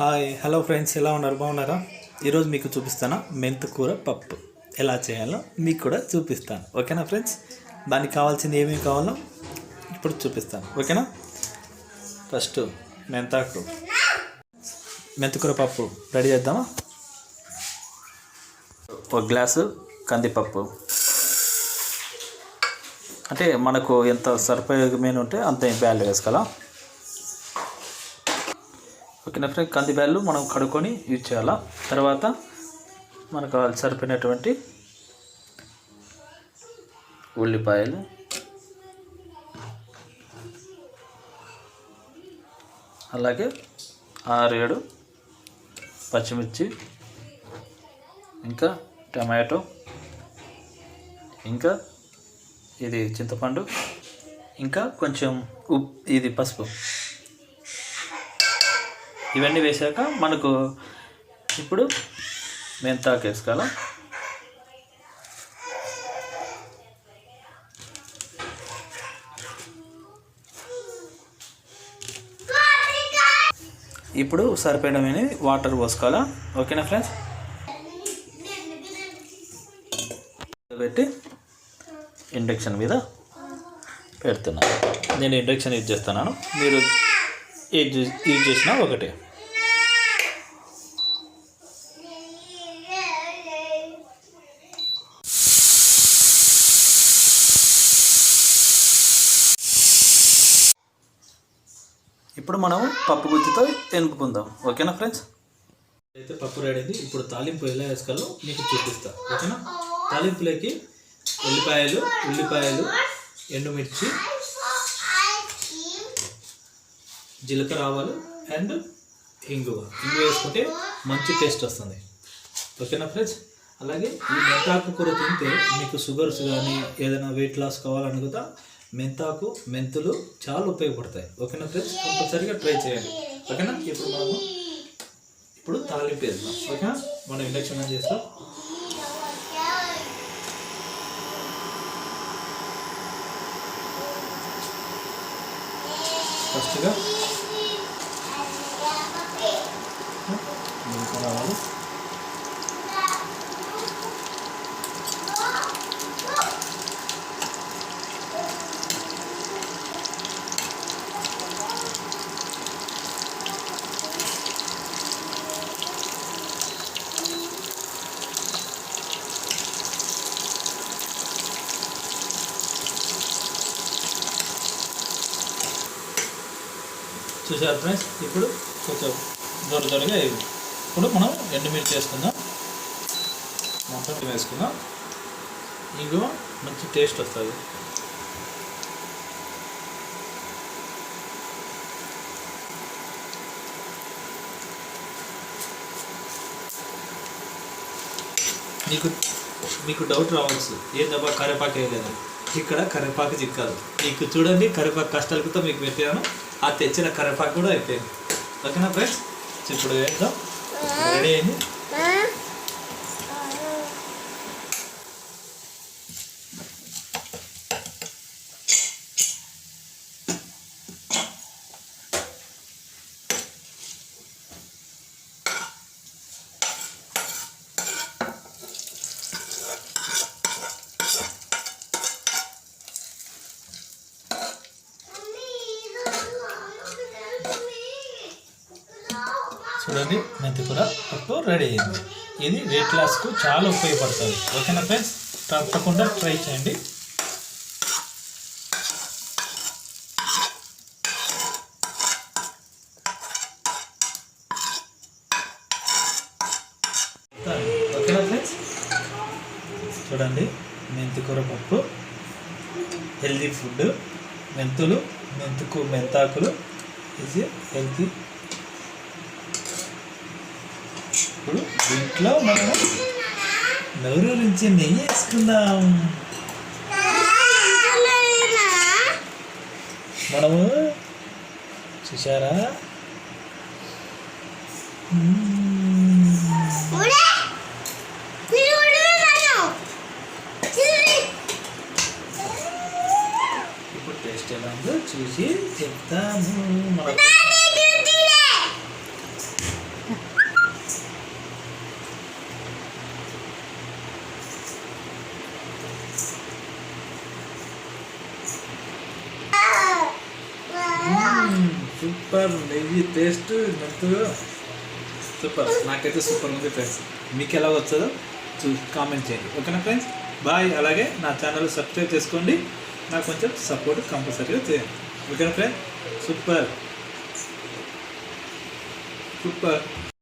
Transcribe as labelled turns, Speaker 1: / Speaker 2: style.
Speaker 1: Hi hello friends ఎలా ఉన్నారు? బాగున్నారా? ఈరోజు మీకు చూపిస్తాను మెంతికూర పప్పు. ఎలా చేయాలో మీకు కూడా చూపిస్తాను. ఓకేనా ఫ్రెండ్స్? దానికి కావాల్సింది ఏమేమి కావాలో ఇప్పుడు చూపిస్తాను. ఓకేనా? ఫస్ట్ మెంతాకు. మెంతికూర పప్పు. రెడీ చేద్దామా? ఒక గ్లాసు కందిపప్పు. అంటే మనకు ఎంత సర్పయోగమైన ఉంటే అంత బ్యాల్ వేసుకోవాలా? ఓకేనా ఫ్రెండ్ కంది బ్యాళ్ళు మనం కడుక్కొని యూజ్ చేయాలా? తర్వాత మనకు సరిపోయినటువంటి ఉల్లిపాయలు. అలాగే ఆరేడు పచ్చిమిర్చి ఇంకా టమాటో ఇంకా ఇది చింతపండు ఇంకా కొంచెం ఉప్ ఇది పసుపు. ఇవన్నీ వేసాక మనకు ఇప్పుడు మెంతాకు వేసుకోవాలి ఇప్పుడు సరిపోయినవి వాటర్ పోసుకోవాలా? ఓకేనా ఫ్రెండ్స్? పెట్టి ఇండక్షన్ మీద పెడుతున్నాను నేను ఇండక్షన్ యూజ్ చేస్తున్నాను. మీరు యూజ్ యూజ్ చేసినా ఒకటే. ఇప్పుడు మనం పప్పు గుత్తితో ఎనుపుకుందాం ఓకేనా ఫ్రెండ్స్? అయితే పప్పు రెడీ అయింది. ఇప్పుడు తాలింపు ఎలా వేసుకోవాలో మీకు చూపిస్తా. ఓకేనా? తాలింపులోకి ఉల్లిపాయలు ఉల్లిపాయలు ఎండుమిర్చి జీలకర్ర ఆవాలు అండ్ ఇంగువ. ఇంగువ వేసుకుంటే మంచి టేస్ట్ వస్తుంది. ఓకేనా ఫ్రెండ్స్? అలాగే ఈ మెంతాకు కూర తింటే మీకు షుగర్స్ కానీ ఏదైనా వెయిట్ లాస్ కావాలనుకుంటా మెంతాకు మెంతులు చాలా ఉపయోగపడతాయి. ఓకేనా ఫ్రెండ్స్? కంపల్సరిగా ట్రై చేయండి. ఓకేనా? ఇప్పుడు మనము ఇప్పుడు తాలింపు వేద్దాం. ఓకేనా? మనం ఇండక్షన్ ఆన్ చేస్తాం? ఫస్ట్గా. జీలకర్ర చూసారు ఫ్రెండ్స్? ఇప్పుడు కొంచెం దొర దొరగా వేయండి. ఇప్పుడు మనం ఎండుమిర్చి వేసుకుందాం. మొత్తం వేసుకుందాం. ఇంకో మంచి టేస్ట్ వస్తుంది. మీకు మీకు డౌట్ రావచ్చు. ఏందబ్బా కరివేపాకు వేయలేదు? ఇక్కడ కరివేపాకు చిక్కాదు. మీకు చూడండి కరివేపాకు కష్టాలతో మీకు పెట్టాను. ఆ తెచ్చిన కరివేపాకు కూడా అయిపోయింది ఓకేనా ఫ్రెండ్స్ ఇప్పుడు వేద్దాం రెడీ అయింది? చూడండి మెంతి కూర పప్పు రెడీ అయింది. ఇది వెయిట్ లాస్కు చాలా ఉపయోగపడుతుంది. ఓకేనా ఫ్రెండ్స్? తప్పకుండా ట్రై చేయండి. ఓకేనా ఫ్రెండ్స్? చూడండి మెంతి కూర పప్పు హెల్తీ ఫుడ్ మెంతులు మెంతుకు మెంతాకులు ఇది హెల్తీ ఇప్పుడు దీంట్లో మనము నోరు నుంచి నెయ్యి వేసుకుందాం. మనము చూసారా. ఇప్పుడు టేస్ట్ ఎలా ఉందో చూసి చెప్తాను మనకు. సూపర్ నెయ్యి టేస్ట్ మెంతులు సూపర్. నాకైతే సూపర్ ఉంది ఫ్రెండ్స్ మీకు ఎలా వచ్చదో చూ కామెంట్ చేయండి. ఓకేనా ఫ్రెండ్స్ బాయ్ అలాగే నా ఛానల్ సబ్స్క్రైబ్ చేసుకోండి. నాకు కొంచెం సపోర్ట్ కంపల్సరీగా చేయండి. ఓకేనా ఫ్రెండ్స్ సూపర్ సూపర్